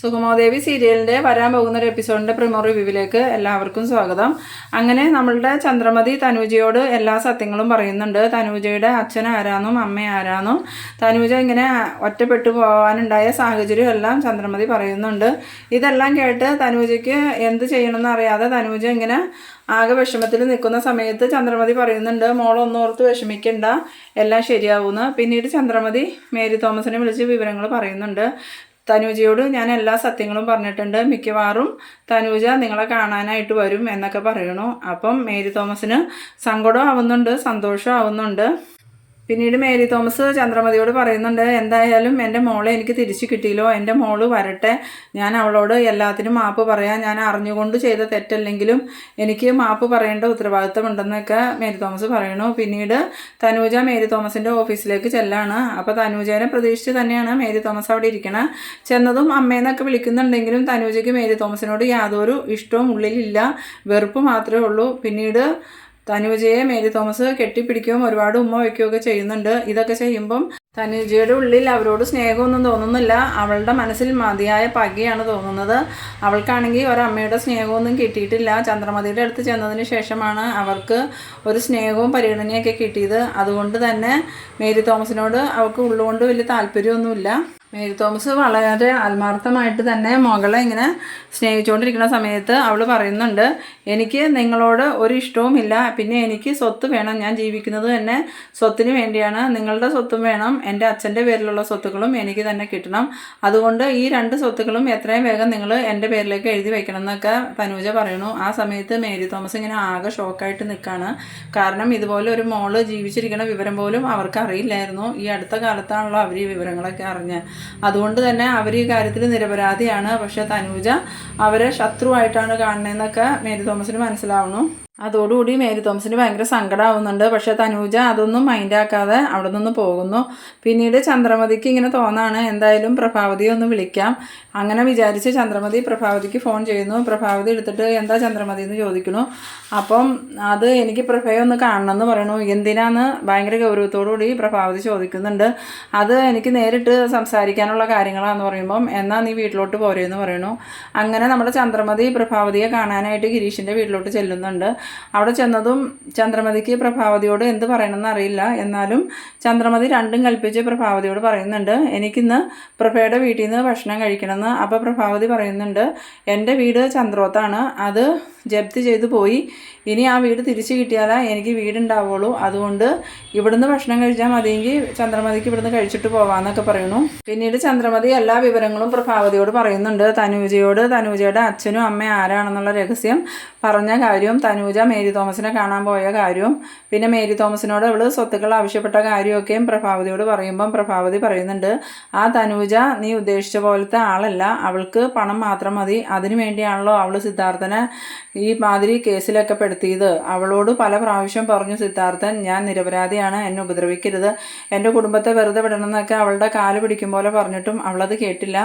സുഗമോദേവി സീരിയലിന്റെ വരാൻ പോകുന്ന ഒരു എപ്പിസോഡിന്റെ പ്രിമോ റിവ്യൂവിലേക്ക് എല്ലാവർക്കും സ്വാഗതം. അങ്ങനെ നമ്മളുടെ ചന്ദ്രമതി തനൂജയോട് എല്ലാ സത്യങ്ങളും പറയുന്നുണ്ട്. തനൂജയുടെ അച്ഛൻ ആരാന്നും അമ്മ ആരാന്നും. തനൂജ ഇങ്ങനെ ഒറ്റപ്പെട്ടു പോകാനുണ്ടായ സാഹചര്യം എല്ലാം ചന്ദ്രമതി പറയുന്നുണ്ട്. ഇതെല്ലാം കേട്ട് തനൂജയ്ക്ക് എന്ത് ചെയ്യണമെന്ന് അറിയാതെ തനൂജ ഇങ്ങനെ ആകെ വിഷമത്തിൽ നിൽക്കുന്ന സമയത്ത് ചന്ദ്രമതി പറയുന്നുണ്ട് മോളൊന്നോർത്ത് വിഷമിക്കണ്ട. എല്ലാം ശരിയാവുമെന്ന് പിന്നീട് ചന്ദ്രമതി മേരി തോമസിനെ വിളിച്ച് വിവരങ്ങൾ പറയുന്നുണ്ട്. തനൂജയോട് ഞാൻ എല്ലാ സത്യങ്ങളും പറഞ്ഞിട്ടുണ്ട്. മിക്കവാറും തനൂജ നിങ്ങളെ കാണാനായിട്ട് വരും എന്നൊക്കെ പറയണു. അപ്പം മേരി തോമസിന് സങ്കടം ആവുന്നുണ്ട് സന്തോഷം ആവുന്നുണ്ട്. പിന്നീട് മേരി തോമസ് ചന്ദ്രമതിയോട് പറയുന്നുണ്ട് എന്തായാലും എന്റെ മോളെ എനിക്ക് തിരിച്ചു കിട്ടിയില്ലോ. എന്റെ മോൾ വരട്ടെ. ഞാൻ അവളോട് എല്ലാത്തിനും മാപ്പ് പറയാം. ഞാൻ അറിഞ്ഞുകൊണ്ട് ചെയ്ത തെറ്റല്ലെങ്കിലും എനിക്ക് മാപ്പ് പറയേണ്ട ഉത്തരവാദിത്തമുണ്ടെന്നൊക്കെ മേരി തോമസ് പറയണു പിന്നീട് തനൂജ മേരി തോമസിന്റെ ഓഫീസിലേക്ക് ചെല്ലാണ്. അപ്പോൾ തനൂജേനെ പ്രതീക്ഷിച്ച് തന്നെയാണ് മേരി തോമസ് അവിടെ ഇരിക്കണം. ചെന്നതും അമ്മയെന്നൊക്കെ വിളിക്കുന്നുണ്ടെങ്കിലും തനൂജയ്ക്ക് മേരി തോമസിനോട് യാതൊരു ഇഷ്ടവും ഉള്ളിലില്ല. വെറുപ്പ് മാത്രമേ ഉള്ളൂ. പിന്നീട് തനുജയെ മേരി തോമസ് കെട്ടിപ്പിടിക്കുകയും ഒരുപാട് ഉമ്മ വയ്ക്കുകയൊക്കെ ചെയ്യുന്നുണ്ട്. ഇതൊക്കെ ചെയ്യുമ്പം തനുജയുടെ ഉള്ളിൽ അവരോട് സ്നേഹമൊന്നും തോന്നുന്നില്ല. അവളുടെ മനസ്സിൽ മതിയായ പകയാണ് തോന്നുന്നത്. അവൾക്കാണെങ്കിൽ ഒരമ്മയുടെ സ്നേഹമൊന്നും കിട്ടിയിട്ടില്ല. ചന്ദ്രമതിയുടെ അടുത്ത് ചെന്നതിന് ശേഷമാണ് അവർക്ക് ഒരു സ്നേഹവും പരിഗണനയൊക്കെ കിട്ടിയത്. അതുകൊണ്ട് തന്നെ മേരി തോമസിനോട് അവൾക്ക് ഉള്ളുകൊണ്ട് വലിയ താല്പര്യമൊന്നുമില്ല. മേരി തോമസ് വളരെ ആത്മാർത്ഥമായിട്ട് തന്നെ മകളെ ഇങ്ങനെ സ്നേഹിച്ചുകൊണ്ടിരിക്കുന്ന സമയത്ത് അവൾ പറയുന്നുണ്ട് എനിക്ക് നിങ്ങളോട് ഒരു ഇഷ്ടവുമില്ല പിന്നെ എനിക്ക് സ്വത്ത് വേണം. ഞാൻ ജീവിക്കുന്നത് തന്നെ സ്വത്തിന് വേണ്ടിയാണ്. നിങ്ങളുടെ സ്വത്തും വേണം. എന്റെ അച്ഛന്റെ പേരിലുള്ള സ്വത്തുക്കളും എനിക്ക് തന്നെ കിട്ടണം. അതുകൊണ്ട് ഈ രണ്ട് സ്വത്തുക്കളും എത്രയും വേഗം നിങ്ങൾ എന്റെ പേരിലേക്ക് എഴുതി വെക്കണം എന്നൊക്കെ തനൂജ പറയണു ആ സമയത്ത് മേരി തോമസ് ഇങ്ങനെ ആകെ ഷോക്കായിട്ട് നിൽക്കുകയാണ് കാരണം ഇതുപോലെ ഒരു മോൾ ജീവിച്ചിരിക്കുന്ന വിവരം പോലും അവർക്ക് അറിയില്ലായിരുന്നു. ഈ അടുത്ത കാലത്താണല്ലോ അവർ ഈ വിവരങ്ങളൊക്കെ അറിഞ്ഞ്. അതുകൊണ്ട് തന്നെ അവർ ഈ കാര്യത്തിൽ നിരപരാധിയാണ്. പക്ഷെ തനൂജ അവരെ ശത്രുവായിട്ടാണ് കാണുന്നതെന്നൊക്കെ മേരി തോമസിന് മനസ്സിലാവുന്നു. അതോടുകൂടി മേരി തോമസിന് ഭയങ്കര സങ്കടമാവുന്നുണ്ട് പക്ഷേ തനൂജ അതൊന്നും മൈൻഡാക്കാതെ അവിടെ നിന്ന് പോകുന്നു. പിന്നീട് ചന്ദ്രമതിക്ക് ഇങ്ങനെ തോന്നാണ്. എന്തായാലും പ്രഭാവതിയെ ഒന്ന് വിളിക്കാം. അങ്ങനെ വിചാരിച്ച് ചന്ദ്രമതി പ്രഭാവതിക്ക് ഫോൺ ചെയ്യുന്നു. പ്രഭാവതി എടുത്തിട്ട് എന്താ ചന്ദ്രമതി എന്ന് ചോദിക്കുന്നു. അപ്പം അത് എനിക്ക് പ്രഭയെ ഒന്ന് കാണണം എന്ന് പറയണു. എന്തിനാന്ന് ഭയങ്കര ഗൗരവത്തോടു കൂടി പ്രഭാവതി ചോദിക്കുന്നുണ്ട്. അത് എനിക്ക് നേരിട്ട് സംസാരിക്കാനുള്ള കാര്യങ്ങളാന്ന് പറയുമ്പം എന്നാ നീ വീട്ടിലോട്ട് പോരെന്ന് പറയണു. അങ്ങനെ നമ്മുടെ ചന്ദ്രമതി പ്രഭാവതിയെ കാണാനായിട്ട് ഗിരീഷിന്റെ വീട്ടിലോട്ട് ചെല്ലുന്നുണ്ട്. അവിടെ ചെന്നതും ചന്ദ്രമതിക്ക് പ്രഭാവതിയോട് എന്ത് പറയണമെന്ന് അറിയില്ല. എന്നാലും ചന്ദ്രമതി രണ്ടും കൽപ്പിച്ച് പ്രഭാവതിയോട് പറയുന്നുണ്ട് എനിക്കിന്ന് പ്രഭയുടെ വീട്ടിൽ നിന്ന് ഭക്ഷണം കഴിക്കണമെന്ന് അപ്പോൾ പ്രഭാവതി പറയുന്നുണ്ട്. എന്റെ വീട് ചന്ദ്രോത്താണ്. അത് ജപ്തി ചെയ്തു പോയി. ഇനി ആ വീട് തിരിച്ചു കിട്ടിയാലാ എനിക്ക് വീടുണ്ടാവുള്ളൂ. അതുകൊണ്ട് ഇവിടുന്ന് ഭക്ഷണം കഴിച്ചാൽ മതിയെങ്കിൽ ചന്ദ്രമതിക്ക് ഇവിടുന്ന് കഴിച്ചിട്ട് പോവാന്നൊക്കെ പറയുന്നു. പിന്നീട് ചന്ദ്രമതി എല്ലാ വിവരങ്ങളും പ്രഭാവതിയോട് പറയുന്നുണ്ട്. തനൂജയോട് തനൂജയുടെ അച്ഛനും അമ്മയും ആരാണെന്നുള്ള രഹസ്യം പറഞ്ഞ കാര്യവും തനൂജ മേരി തോമസിനെ കാണാൻ പോയ കാര്യവും പിന്നെ മേരി തോമസിനോട് അവൾ സ്വത്തുക്കൾ ആവശ്യപ്പെട്ട കാര്യമൊക്കെയും പ്രഭാവതിയോട് പറയുമ്പം പ്രഭാവതി പറയുന്നുണ്ട്. ആ തനൂജ നീ ഉദ്ദേശിച്ച പോലത്തെ ആളല്ല. അവൾക്ക് പണം മാത്രം മതി. അതിനു വേണ്ടിയാണല്ലോ അവൾ സിദ്ധാർത്ഥനെ ഈ മാതിരി കേസിലൊക്കെ പെടുത്തിയത്. അവളോട് പല പ്രാവശ്യം പറഞ്ഞു സിദ്ധാർത്ഥൻ ഞാൻ നിരപരാധിയാണ് എന്നെ ഉപദ്രവിക്കരുത്. എന്റെ കുടുംബത്തെ വെറുതെ വിടണമെന്നൊക്കെ അവളുടെ കാൽ പിടിക്കും പോലെ പറഞ്ഞിട്ടും അവളത് കേട്ടില്ല.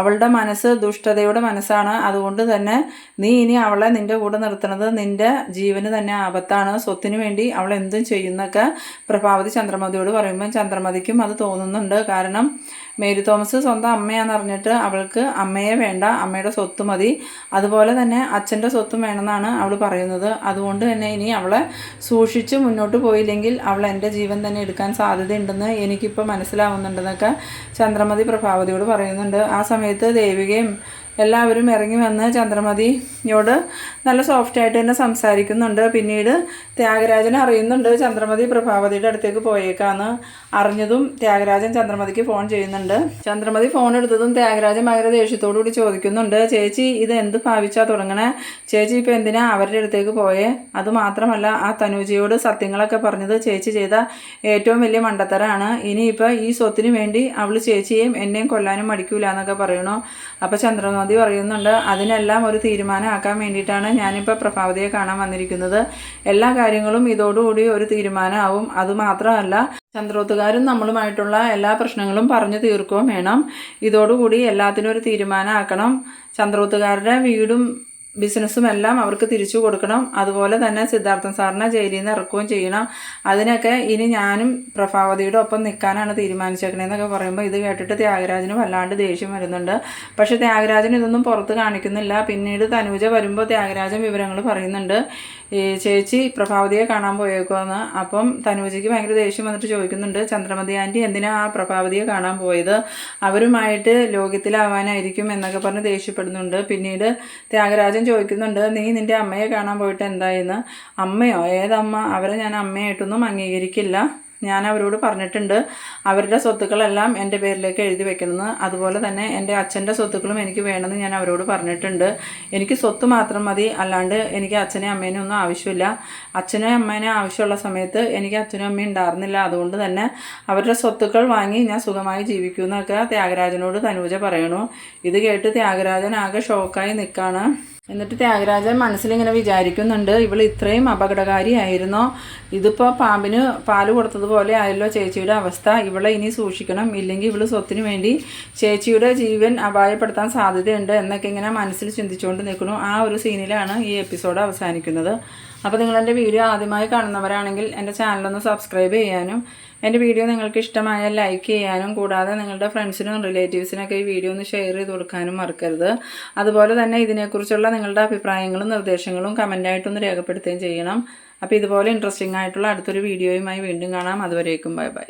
അവളുടെ മനസ്സ് ദുഷ്ടതയുടെ മനസ്സാണ്. അതുകൊണ്ട് തന്നെ നീ ഇനി അവളെ നിന്റെ കൂടെ നിർത്തുന്നത് നിന്റെ ജീവന് തന്നെ ആപത്താണ്. സ്വത്തിന് വേണ്ടി അവൾ എന്തും ചെയ്യുന്നൊക്കെ പ്രഭാവതി ചന്ദ്രമതിയോട് പറയുമ്പോൾ ചന്ദ്രമതിക്കും അത് തോന്നുന്നുണ്ട്. കാരണം മേരി തോമസ് സ്വന്തം അമ്മയാണെന്ന് അറിഞ്ഞിട്ട് അവൾക്ക് അമ്മയെ വേണ്ട അമ്മയുടെ സ്വത്ത് മതി. അതുപോലെ തന്നെ അച്ഛന്റെ സ്വത്തും വേണമെന്നാണ് അവൾ പറയുന്നത്. അതുകൊണ്ട് തന്നെ ഇനി അവളെ സൂക്ഷിച്ച് മുന്നോട്ട് പോയില്ലെങ്കിൽ അവൾ എന്റെ ജീവൻ തന്നെ എടുക്കാൻ സാധ്യതയുണ്ടെന്ന് എനിക്കിപ്പോൾ മനസ്സിലാവുന്നുണ്ടെന്നൊക്കെ ചന്ദ്രമതി പ്രഭാവതിയോട് പറയുന്നുണ്ട്. ആ സമയത്ത് ദേവികയും എല്ലാവരും ഇറങ്ങി വന്ന് ചന്ദ്രമതിയോട് നല്ല സോഫ്റ്റായിട്ട് തന്നെ സംസാരിക്കുന്നുണ്ട്. പിന്നീട് ത്യാഗരാജൻ അറിയുന്നുണ്ട് ചന്ദ്രമതി പ്രഭാവതിയുടെ അടുത്തേക്ക് പോയേക്കാന്ന് അറിഞ്ഞതും ത്യാഗരാജൻ ചന്ദ്രമതിക്ക് ഫോൺ ചെയ്യുന്നുണ്ട്. ചന്ദ്രമതി ഫോൺ എടുത്തതും ത്യാഗരാജൻ ഭയങ്കര ദേഷ്യത്തോടു കൂടി ചോദിക്കുന്നുണ്ട് ചേച്ചി ഇത് എന്ത് ഭാവിച്ചാ തുടങ്ങണേ? ചേച്ചി ഇപ്പം എന്തിനാ അവരുടെ അടുത്തേക്ക് പോയേ? അത് മാത്രമല്ല ആ തനൂജിയോട് സത്യങ്ങളൊക്കെ പറഞ്ഞത് ചേച്ചി ചെയ്ത ഏറ്റവും വലിയ മണ്ടത്തരാണ്. ഇനിയിപ്പോൾ ഈ സ്വത്തിന് വേണ്ടി അവൾ ചേച്ചിയെയും എന്നെയും കൊല്ലാനും മടിക്കൂല എന്നൊക്കെ പറയണോ? അപ്പോൾ ചന്ദ്രമതി പറയുന്നുണ്ട്. അതിനെല്ലാം ഒരു തീരുമാനമാക്കാൻ വേണ്ടിയിട്ടാണ് ഞാനിപ്പോൾ പ്രഭാവതിയെ കാണാൻ വന്നിരിക്കുന്നത്. എല്ലാ കാര്യങ്ങളും ഇതോടുകൂടി ഒരു തീരുമാനമാവും. അതുമാത്രമല്ല ചന്ദ്രോത്തുകാരും നമ്മളുമായിട്ടുള്ള എല്ലാ പ്രശ്നങ്ങളും പറഞ്ഞു തീർക്കുകയും വേണം. ഇതോടുകൂടി എല്ലാത്തിനും ഒരു തീരുമാനമാക്കണം. ചന്ദ്രോത്തുകാരുടെ വീടും ബിസിനസ്സും എല്ലാം അവർക്ക് തിരിച്ചു കൊടുക്കണം. അതുപോലെ തന്നെ സിദ്ധാർത്ഥൻ സാറിനെ ജയിലിൽ നിന്ന് ഇറക്കുകയും ചെയ്യണം. അതിനൊക്കെ ഇനി ഞാനും പ്രഭാവതിയുടെ ഒപ്പം നിൽക്കാനാണ് തീരുമാനിച്ചേക്കണേന്നൊക്കെ പറയുമ്പോൾ ഇത് കേട്ടിട്ട് ത്യാഗരാജന് വല്ലാണ്ട് ദേഷ്യം വരുന്നുണ്ട്. പക്ഷെ ത്യാഗരാജൻ ഇതൊന്നും പുറത്ത് കാണിക്കുന്നില്ല. പിന്നീട് തനൂജ വരുമ്പോൾ ത്യാഗരാജൻ വിവരങ്ങൾ പറയുന്നുണ്ട്. ഈ ചേച്ചി പ്രഭാവതിയെ കാണാൻ പോയേക്കുമെന്ന് അപ്പം തനൂജയ്ക്ക് ഭയങ്കര ദേഷ്യം വന്നിട്ട് ചോദിക്കുന്നുണ്ട് ചന്ദ്രമതി ആന്റി എന്തിനാ ആ പ്രഭാവതിയെ കാണാൻ പോയത്? അവരുമായിട്ട് ലോകത്തിലാവാനായിരിക്കും എന്നൊക്കെ പറഞ്ഞ് ദേഷ്യപ്പെടുന്നുണ്ട്. പിന്നീട് ത്യാഗരാജൻ ചോദിക്കുന്നുണ്ട് നീ നിന്റെ അമ്മയെ കാണാൻ പോയിട്ട് എന്തായെന്ന്? അമ്മയോ? ഏതമ്മ? അവരെ ഞാൻ അമ്മയായിട്ടൊന്നും അംഗീകരിക്കില്ല. ഞാൻ അവരോട് പറഞ്ഞിട്ടുണ്ട് അവരുടെ സ്വത്തുക്കളെല്ലാം എന്റെ പേരിലേക്ക് എഴുതി വെക്കണമെന്ന്. അതുപോലെ തന്നെ എന്റെ അച്ഛന്റെ സ്വത്തുക്കളും എനിക്ക് വേണമെന്ന് ഞാൻ അവരോട് പറഞ്ഞിട്ടുണ്ട്. എനിക്ക് സ്വത്ത് മാത്രം മതി അല്ലാണ്ട് എനിക്ക് അച്ഛനെയും അമ്മേനെയും ഒന്നും ആവശ്യമില്ല. അച്ഛനെയും അമ്മേനെ ആവശ്യമുള്ള സമയത്ത് എനിക്ക് അച്ഛനും അമ്മയും ഉണ്ടായിരുന്നില്ല. അതുകൊണ്ട് തന്നെ അവരുടെ സ്വത്തുക്കൾ വാങ്ങി ഞാൻ സുഖമായി ജീവിക്കൂ എന്നൊക്കെ ത്യാഗരാജനോട് തനൂജ പറയണു. ഇത് കേട്ട് ത്യാഗരാജൻ ആകെ ഷോക്കായി നിൽക്കുകയാണ് എന്നിട്ട് ത്യാഗരാജൻ മനസ്സിലിങ്ങനെ വിചാരിക്കുന്നുണ്ട് ഇവൾ ഇത്രയും അപകടകാരിയായിരുന്നോ? ഇതിപ്പോൾ പാമ്പിന് പാൽ കൊടുത്തതുപോലെ ആയല്ലോ ചേച്ചിയുടെ അവസ്ഥ. ഇവളെ ഇനി സൂക്ഷിക്കണം. ഇല്ലെങ്കിൽ ഇവൾ സ്വത്തിന് വേണ്ടി ചേച്ചിയുടെ ജീവൻ അപായപ്പെടുത്താൻ സാധ്യതയുണ്ട് എന്നൊക്കെ ഇങ്ങനെ മനസ്സിൽ ചിന്തിച്ചുകൊണ്ട് നിൽക്കുന്നു. ആ ഒരു സീനിലാണ് ഈ എപ്പിസോഡ് അവസാനിക്കുന്നത്. അപ്പോൾ നിങ്ങളെന്റെ വീഡിയോ ആദ്യമായി കാണുന്നവരാണെങ്കിൽ എന്റെ ചാനലൊന്ന് സബ്സ്ക്രൈബ് ചെയ്യാനും എന്റെ വീഡിയോ നിങ്ങൾക്ക് ഇഷ്ടമായാൽ ലൈക്ക് ചെയ്യാനും കൂടാതെ നിങ്ങളുടെ ഫ്രണ്ട്സിനും റിലേറ്റീവ്സിനൊക്കെ ഈ വീഡിയോ ഒന്ന് ഷെയർ ചെയ്ത് കൊടുക്കാനും മറക്കരുത്. അതുപോലെ തന്നെ ഇതിനെക്കുറിച്ചുള്ള നിങ്ങളുടെ അഭിപ്രായങ്ങളും നിർദ്ദേശങ്ങളും കമന്റായിട്ടൊന്ന് രേഖപ്പെടുത്തുകയും ചെയ്യണം. അപ്പോൾ ഇതുപോലെ ഇൻട്രസ്റ്റിംഗ് ആയിട്ടുള്ള അടുത്തൊരു വീഡിയോയുമായി വീണ്ടും കാണാം. അതുവരേക്കും ബൈ ബൈ